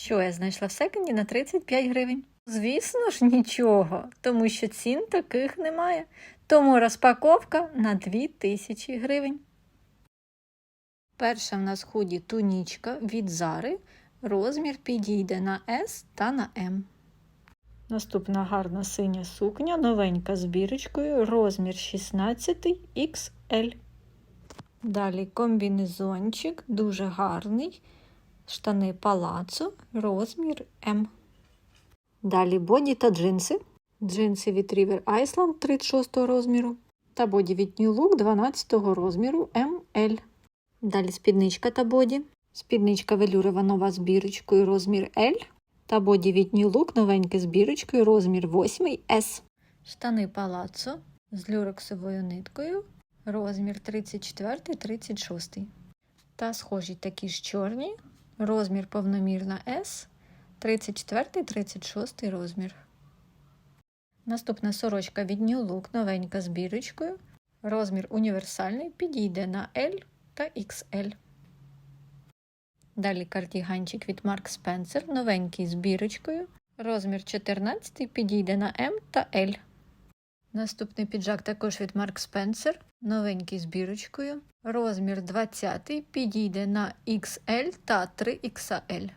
Що я знайшла в секонді на 35 гривень? Звісно ж, нічого, тому що цін таких немає. Тому розпаковка на 2000 гривень. Перша в нас худі тунічка від Зари. Розмір підійде на S та на M. Наступна гарна синя сукня, новенька з бірочкою, розмір 16 XL. Далі комбінезончик, дуже гарний. Штани палацо, розмір М. Далі боді та джинси. Джинси від River Island 36 розміру. Та боді від New Look 12 розміру ML. Далі спідничка та боді. Спідничка велюрова нова з бірочкою розмір L. Та боді від New Look новеньке з бірочкою розмір 8 S. Штани палацо з люрексовою ниткою. Розмір 34-36. Та схожі такі ж чорні. Розмір повномірна S. 34-36 розмір. Наступна сорочка від New Look новенька з бірочкою. Розмір універсальний підійде на L та XL. Далі кардіганчик від Mark Spencer, новенький з бірочкою. Розмір 14 підійде на М та L. Наступний піджак також від Марк Спенсер, новенький з бірочкою. Розмір 20 підійде на XL та 3XL.